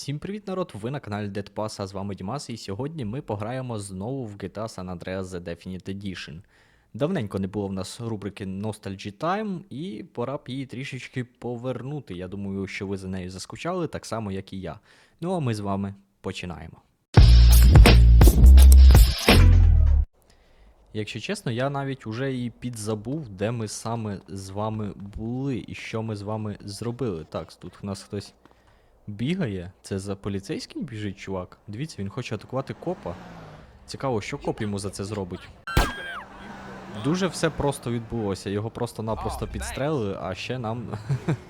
Всім привіт, народ! Ви на каналі Dead Pass, а з вами Дімас, і сьогодні ми пограємо знову в GTA San Andreas The Definite Edition. Давненько не було в нас рубрики Nostalgy Time, і пора б її трішечки повернути. Я думаю, що ви за нею заскучали, так само, як і я. Ну а ми з вами починаємо. Якщо чесно, я навіть уже і підзабув, де ми саме з вами були і що ми з вами зробили. Так, тут в нас хтось бігає. Це за поліцейським біжить чувак. Дивіться, він хоче атакувати копа. Цікаво, що коп йому за це зробить. Дуже все просто відбулося. Його просто-напросто підстрелили, а ще нам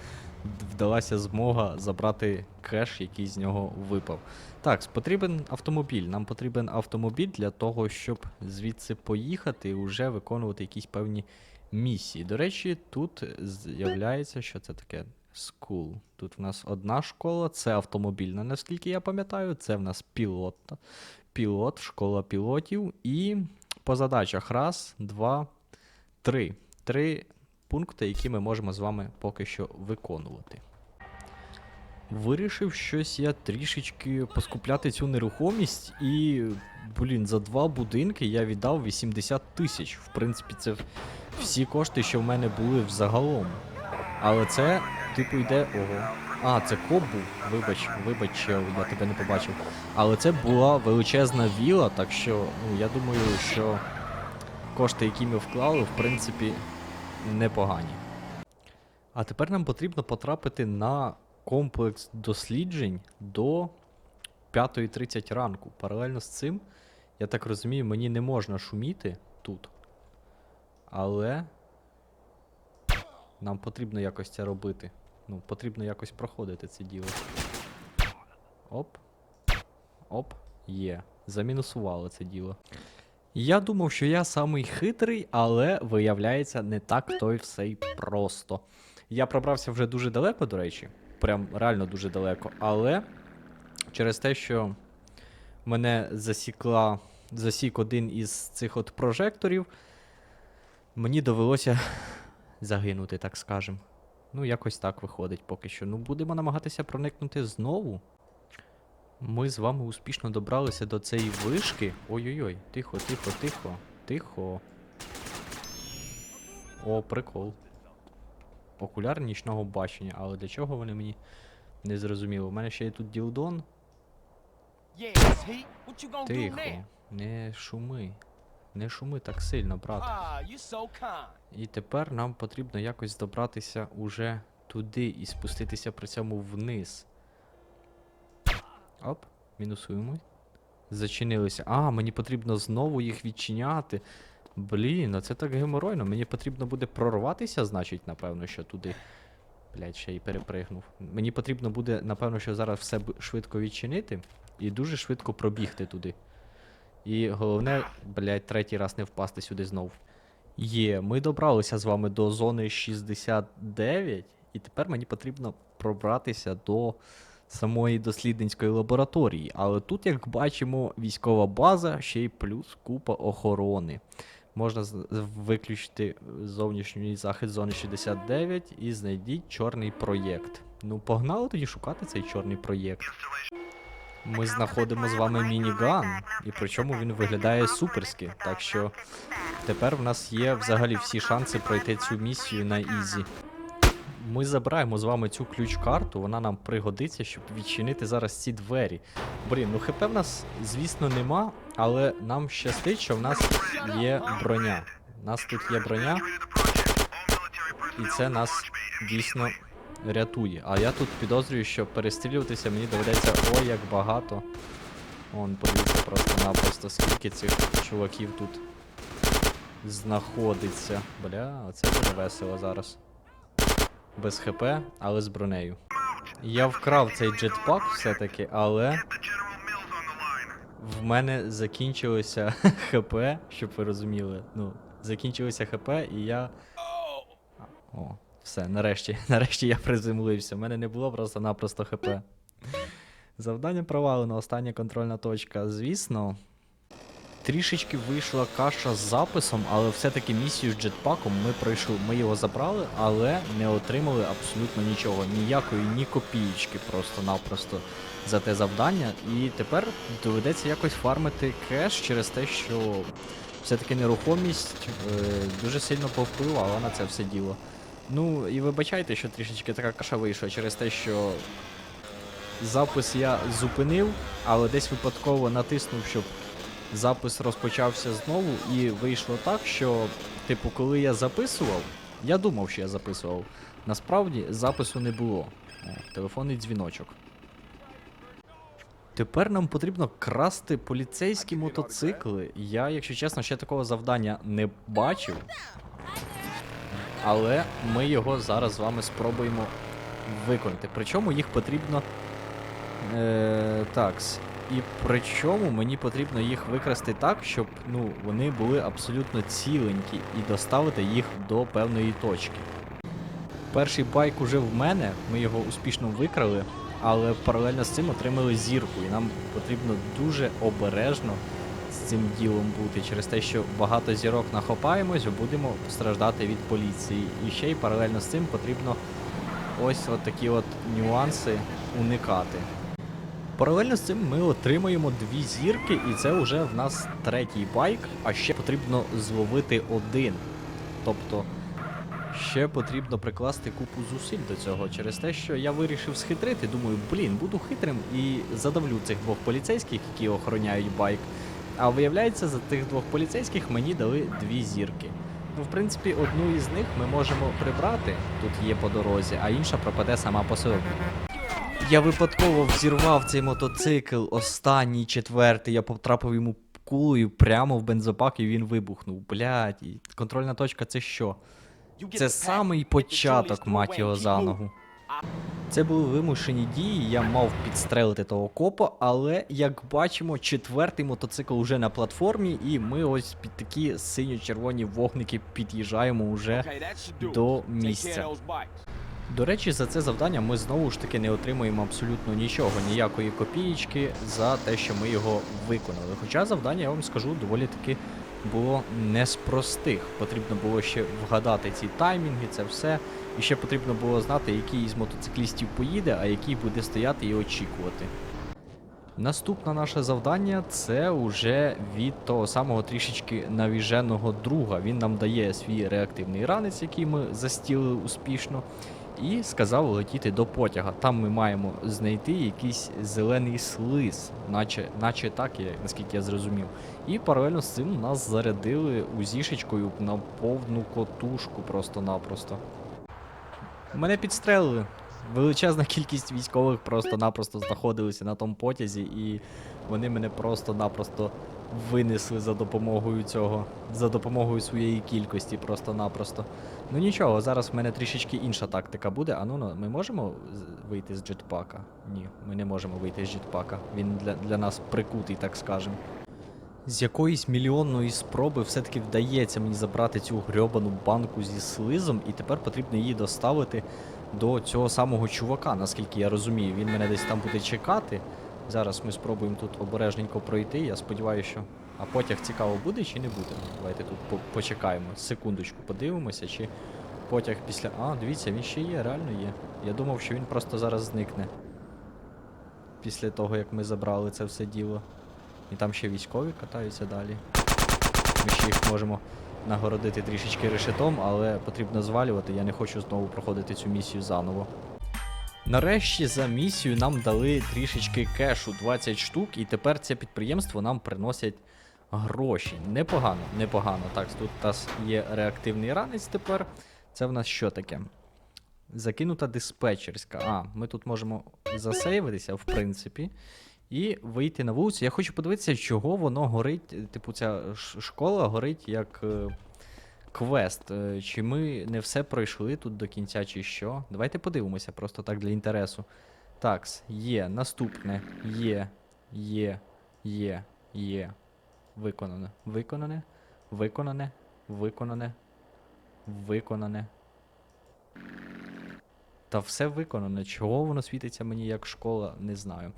вдалася змога забрати кеш, який з нього випав. Так, потрібен автомобіль. Нам потрібен автомобіль для того, щоб звідси поїхати і вже виконувати якісь певні місії. До речі, тут з'являється, що це таке School. Тут в нас одна школа, це автомобільна, наскільки я пам'ятаю, це в нас пілот, пілот, школа пілотів. І по задачах раз, два, три. Три пункти, які ми можемо з вами поки що виконувати. Вирішив щось я трішечки поскупляти цю нерухомість, і, блін, за два будинки я віддав 80 тисяч. В принципі, це всі кошти, що в мене були взагалом. Але це, типу, йде. Ого. А, це коп був. Вибач, вибач, я тебе не побачив. Але це була величезна віла, так що, ну, я думаю, що кошти, які ми вклали, в принципі, непогані. А тепер нам потрібно потрапити на комплекс досліджень до 5.30 ранку. Паралельно з цим, я так розумію, мені не можна шуміти тут. Але нам потрібно якось це робити. Ну, потрібно якось проходити це діло. Оп. Оп. Є. Замінусували це діло. Я думав, що я самий хитрий, але виявляється, не так то й все й просто. Я пробрався вже дуже далеко, до речі. Прям реально дуже далеко. Але через те, що мене засікла, засік один із цих от прожекторів, мені довелося загинути, так скажем. Ну, якось так виходить поки що. Ну, будемо намагатися проникнути знову. Ми з вами успішно добралися до цієї вишки. Ой-ой-ой, тихо, тихо, тихо, тихо. О, прикол. Окуляр нічного бачення, але для чого вони мені не зрозуміло. У мене ще є тут ділдон. Тихо. Не шуми. Не шуми так сильно, брат. Ah. І тепер нам потрібно якось добратися уже туди і спуститися при цьому вниз. Оп, мінусуємо. Зачинилися. А, мені потрібно знову їх відчиняти. Блін, а це так геморойно. Мені потрібно буде прорватися, значить, напевно, що туди. Блять, ще й перепригнув. Мені потрібно буде, напевно, що зараз все швидко відчинити і дуже швидко пробігти туди. І головне, блять, третій раз не впасти сюди знов. Є, ми добралися з вами до зони 69, і тепер мені потрібно пробратися до самої дослідницької лабораторії. Але тут, як бачимо, військова база, ще й плюс купа охорони. Можна виключити зовнішній захист зони 69 і знайдіть чорний проєкт. Ну, погнали тоді шукати цей чорний проєкт. Ми знаходимо з вами мініган, і причому він виглядає суперськи. Так що тепер в нас є взагалі всі шанси пройти цю місію на ізі. Ми забираємо з вами цю ключ-карту, вона нам пригодиться, щоб відчинити зараз ці двері. Блін, ну хп в нас, звісно, нема, але нам щастить, що в нас є броня. У нас тут є броня, і це нас дійсно рятує. А я тут підозрюю, що перестрілюватися мені доведеться ой як багато. Вон, подивіться просто-напросто, скільки цих чуваків тут знаходиться. Бля, оце буде весело зараз. Без ХП, але з бронею. Я вкрав цей джетпак все-таки, але. В мене закінчилося ХП, щоб ви розуміли. Ну, закінчилося ХП, і я. О, все, нарешті, нарешті я приземлився. У мене не було просто-напросто ХП. Завдання провалено, остання контрольна точка. Звісно. Трішечки вийшла каша з записом, але все-таки місію з джетпаком ми пройшли. Ми його забрали, але не отримали абсолютно нічого. Ніякої ні копієчки просто-напросто за те завдання. І тепер доведеться якось фармити кеш через те, що все-таки нерухомість е, дуже сильно повпливала на це все діло. Ну і вибачайте, що трішечки така каша вийшла через те, що запис я зупинив, але десь випадково натиснув, щоб запис розпочався знову, і вийшло так, що, типу, коли я записував, я думав, що я записував. Насправді запису не було. Телефонний дзвіночок. Тепер нам потрібно красти поліцейські мотоцикли. Я, якщо чесно, ще такого завдання не бачив. Але ми його зараз з вами спробуємо виконати. Причому їх потрібно. Е, такс. І причому мені потрібно їх викрасти так, щоб ну, вони були абсолютно ціленькі і доставити їх до певної точки. Перший байк уже в мене, ми його успішно викрали, але паралельно з цим отримали зірку, і нам потрібно дуже обережно з цим ділом бути, через те, що багато зірок нахопаємось, будемо страждати від поліції. І ще й паралельно з цим потрібно ось от такі от нюанси уникати. Паралельно з цим ми отримаємо дві зірки, і це вже в нас третій байк, а ще потрібно зловити один. Тобто ще потрібно прикласти купу зусиль до цього через те, що я вирішив схитрити. Думаю, блін, буду хитрим і задавлю цих двох поліцейських, які охороняють байк. А виявляється, за тих двох поліцейських мені дали дві зірки. Ну, в принципі, одну із них ми можемо прибрати, тут є по дорозі, а інша пропаде сама по собі. Я випадково взірвав цей мотоцикл, останній четвертий, я потрапив йому кулею прямо в бензопак і він вибухнув. Блядь, контрольна точка це що? Це самий початок, мать його за ногу. Це були вимушені дії, я мав підстрелити того копа, але як бачимо, четвертий мотоцикл уже на платформі, і ми ось під такі синьо-червоні вогники під'їжджаємо уже Okay, до місця. До речі, за це завдання ми знову ж таки не отримуємо абсолютно нічого, ніякої копієчки за те, що ми його виконали. Хоча завдання, я вам скажу, доволі таки було не з простих. Потрібно було ще вгадати ці таймінги, це все. І ще потрібно було знати, який із мотоциклістів поїде, а який буде стояти і очікувати. Наступне наше завдання це уже від того самого трішечки навіженого друга. Він нам дає свій реактивний ранець, який ми застілили успішно, і сказав летіти до потяга. Там ми маємо знайти якийсь зелений слиз, наче, наче так, наскільки я зрозумів. І паралельно з цим нас зарядили узішечкою на повну котушку просто-напросто. Мене підстрелили. Величезна кількість військових просто-напросто знаходилися на тому потязі, і вони мене просто-напросто винесли за допомогою цього, за допомогою своєї кількості, просто-напросто. Ну нічого, зараз в мене трішечки інша тактика буде. А ну, ну ми можемо вийти з джетпака? Ні, ми не можемо вийти з джетпака. Він для, для нас прикутий, так скажем. З якоїсь мільйонної спроби все-таки вдається мені забрати цю грьобану банку зі слизом, і тепер потрібно її доставити до цього самого чувака, наскільки я розумію. Він мене десь там буде чекати. Зараз ми спробуємо тут обережненько пройти. Я сподіваюся, що. А потяг цікаво буде чи не буде? Давайте тут по- почекаємо. Секундочку, подивимося, чи потяг після. А, дивіться, він ще є, реально є. Я думав, що він просто зараз зникне. Після того, як ми забрали це все діло. І там ще військові катаються далі. Ми ще їх можемо нагородити трішечки решетом, але потрібно звалювати. Я не хочу знову проходити цю місію заново. Нарешті за місію нам дали трішечки кешу 20 штук, і тепер це підприємство нам приносять гроші. Непогано, непогано. Так, тут у нас є реактивний ранець тепер. Це в нас що таке? Закинута диспетчерська. А, ми тут можемо засейвитися, в принципі, і вийти на вулицю. Я хочу подивитися, чого воно горить. Типу, ця школа горить як е, квест. Е, Чи ми не все пройшли тут до кінця, чи що? Давайте подивимося, просто так для інтересу. Такс, є, наступне. Є, є, є, є. Виконане. Виконане. Виконане. Виконане. Виконане. Та все виконане. Чого воно світиться мені як школа, не знаю.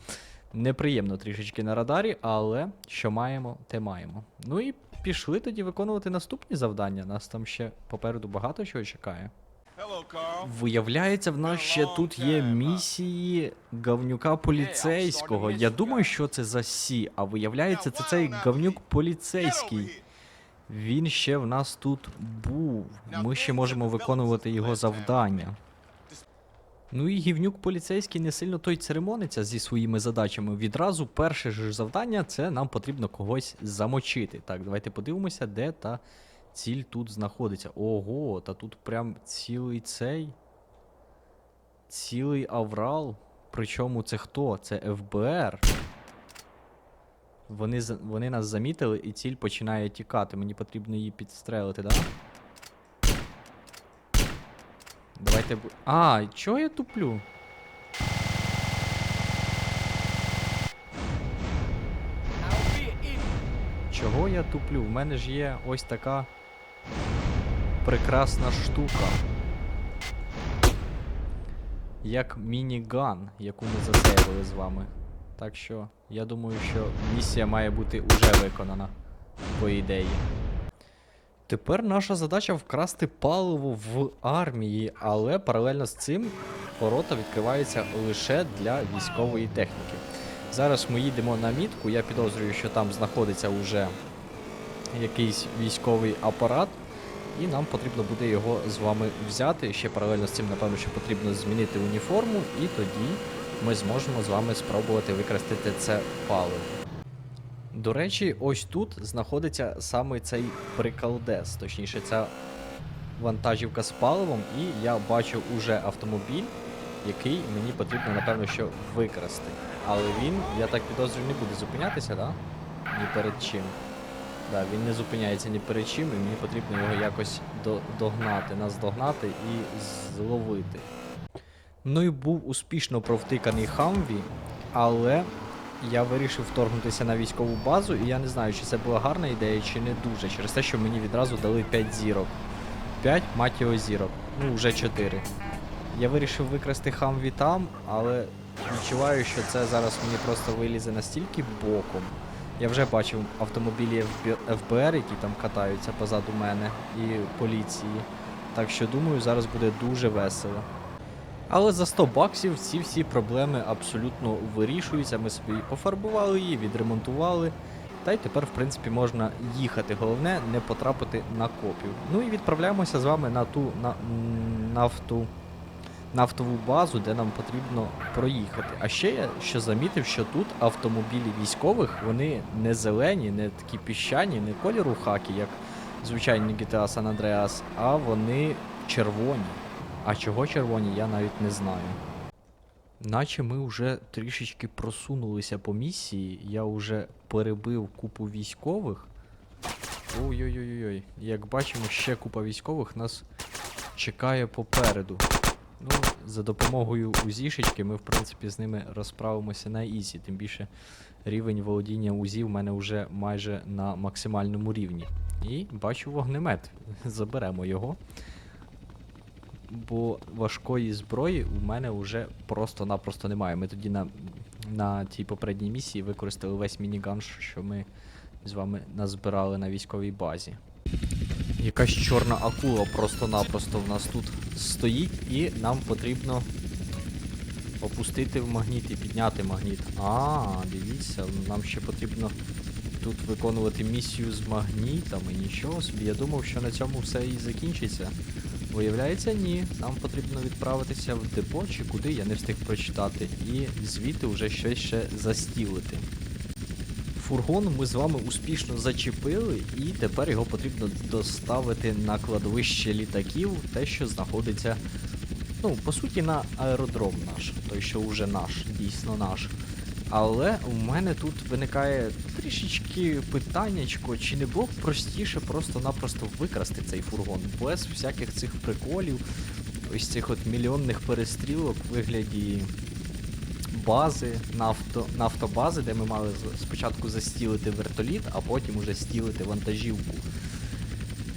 Неприємно трішечки на радарі, але що маємо, те маємо. Ну і пішли тоді виконувати наступні завдання. Нас там ще попереду багато чого чекає. Виявляється, в нас ще тут є місії говнюка поліцейського. Я думаю, що це за Сі, а виявляється, це цей говнюк поліцейський. Він ще в нас тут був. Ми ще можемо виконувати його завдання. Ну і гівнюк поліцейський не сильно той церемониться зі своїми задачами. Відразу перше ж завдання це нам потрібно когось замочити. Так, давайте подивимося, де та ціль тут знаходиться. Ого, та тут прям цілий цей. Цілий аврал. Причому це хто? Це ФБР. Вони, вони нас замітили і ціль починає тікати. Мені потрібно її підстрелити, да? Давайте. бу- А, чого я туплю? Чого я туплю? В мене ж є ось така прекрасна штука. Як мініган, яку ми засейвили з вами. Так що, я думаю, що місія має бути уже виконана, по ідеї. Тепер наша задача вкрасти паливо в армії, але паралельно з цим ворота відкриваються лише для військової техніки. Зараз ми їдемо на мітку. Я підозрюю, що там знаходиться уже якийсь військовий апарат, і нам потрібно буде його з вами взяти. Ще паралельно з цим, напевно, що потрібно змінити уніформу, і тоді ми зможемо з вами спробувати використати це паливо. До речі, ось тут знаходиться саме цей приколдес, точніше, ця вантажівка з паливом, і я бачу уже автомобіль, який мені потрібно, напевно, що викрасти. Але він, я так підозрюю, не буде зупинятися, да? Ні перед чим. Да, він не зупиняється ні перед чим, і мені потрібно його якось до, догнати, наздогнати і зловити. Ну і був успішно провтиканий Хамві, але я вирішив вторгнутися на військову базу, і я не знаю, чи це була гарна ідея, чи не дуже, через те, що мені відразу дали 5 зірок. 5 мать його зірок. Ну, вже 4. Я вирішив викрасти Хамві там, але відчуваю, що це зараз мені просто вилізе настільки боком. Я вже бачив автомобілі ФБР, які там катаються позаду мене, і поліції. Так що думаю, зараз буде дуже весело. Але за 100 баксів ці всі проблеми абсолютно вирішуються. Ми собі пофарбували її, відремонтували. Та й тепер, в принципі, можна їхати. Головне не потрапити на копів. Ну і відправляємося з вами на ту на, нафту, нафтову базу, де нам потрібно проїхати. А ще я що замітив, що тут автомобілі військових вони не зелені, не такі піщані, не кольору хакі, як звичайні GTA San Andreas, а вони червоні. А чого червоні, я навіть не знаю. Наче ми вже трішечки просунулися по місії, я вже перебив купу військових. Ой-ой-ой-ой. Як бачимо, ще купа військових нас чекає попереду. Ну, за допомогою УЗІшечки ми, в принципі, з ними розправимося на ізі. Тим більше рівень володіння УЗІ в мене вже майже на максимальному рівні. І бачу вогнемет. Заберемо його. Бо важкої зброї у мене вже просто-напросто немає. Ми тоді на, на тій попередній місії використали весь мініган, що ми з вами назбирали на військовій базі. Якась чорна акула просто-напросто в нас тут стоїть, і нам потрібно опустити в магніт і підняти магніт. А, дивіться, нам ще потрібно тут виконувати місію з магнітами. Нічого собі, я думав, що на цьому все і закінчиться. Виявляється, ні. Нам потрібно відправитися в депо чи куди, я не встиг прочитати, і звідти вже щось ще застілити. Фургон ми з вами успішно зачепили, і тепер його потрібно доставити на кладовище літаків, те, що знаходиться, ну, по суті, на аеродром наш, той, що вже наш, дійсно наш. Але у мене тут виникає трішечки питаннячко, чи не було б простіше просто-напросто викрасти цей фургон без всяких цих приколів, ось цих от мільйонних перестрілок в вигляді бази, нафто, нафтобази, де ми мали спочатку застілити вертоліт, а потім уже стілити вантажівку.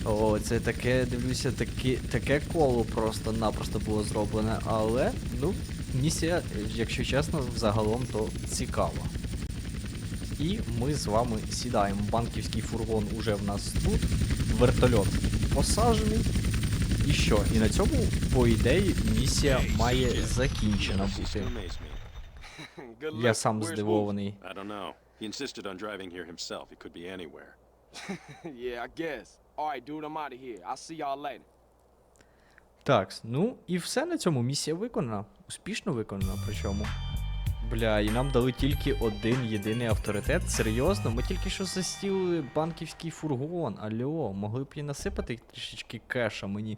О, це таке, дивлюся, таке, таке коло просто-напросто було зроблене, але, ну, Місія, е, якщо чесно, загалом то цікава. І ми з вами сідаємо. Банківський фургон уже в нас тут. Вертольот посаджений. І що? І на цьому, по ідеї, місія має закінчена бути. Я сам здивований. Yeah, I guess. All right, dude, I'm out of here. I'll see y'all later. Так, ну і все на цьому. Місія виконана. Успішно виконана, причому. Бля, і нам дали тільки один єдиний авторитет. Серйозно, ми тільки що застіли банківський фургон. Алло, могли б і насипати трішечки кеша мені.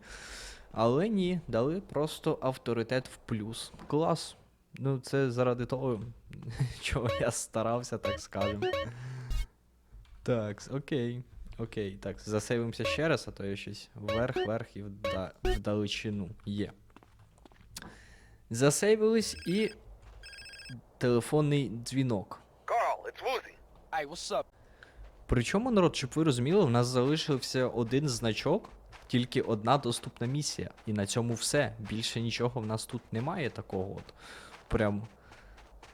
Але ні, дали просто авторитет в плюс. Клас. Ну, це заради того, чого я старався, так скажемо. Так, окей. Окей, так, засейвимося ще раз, а то я щось вверх, вверх і вда... вдалечину. Є. Засейвились і. Телефонний дзвінок. Carl, it's Woozy. Hey, what's up? Причому, народ, щоб ви розуміли, в нас залишився один значок, тільки одна доступна місія. І на цьому все. Більше нічого в нас тут немає такого от. Прям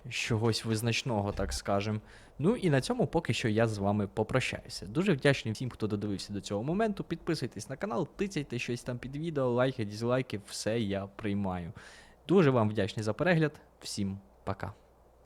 чогось визначного, так скажем. Ну і на цьому поки що я з вами попрощаюся. Дуже вдячний всім, хто додивився до цього моменту. Підписуйтесь на канал, тицяйте щось там під відео, лайки, дізлайки, все я приймаю. Дуже вам вдячний за перегляд. Всім пока.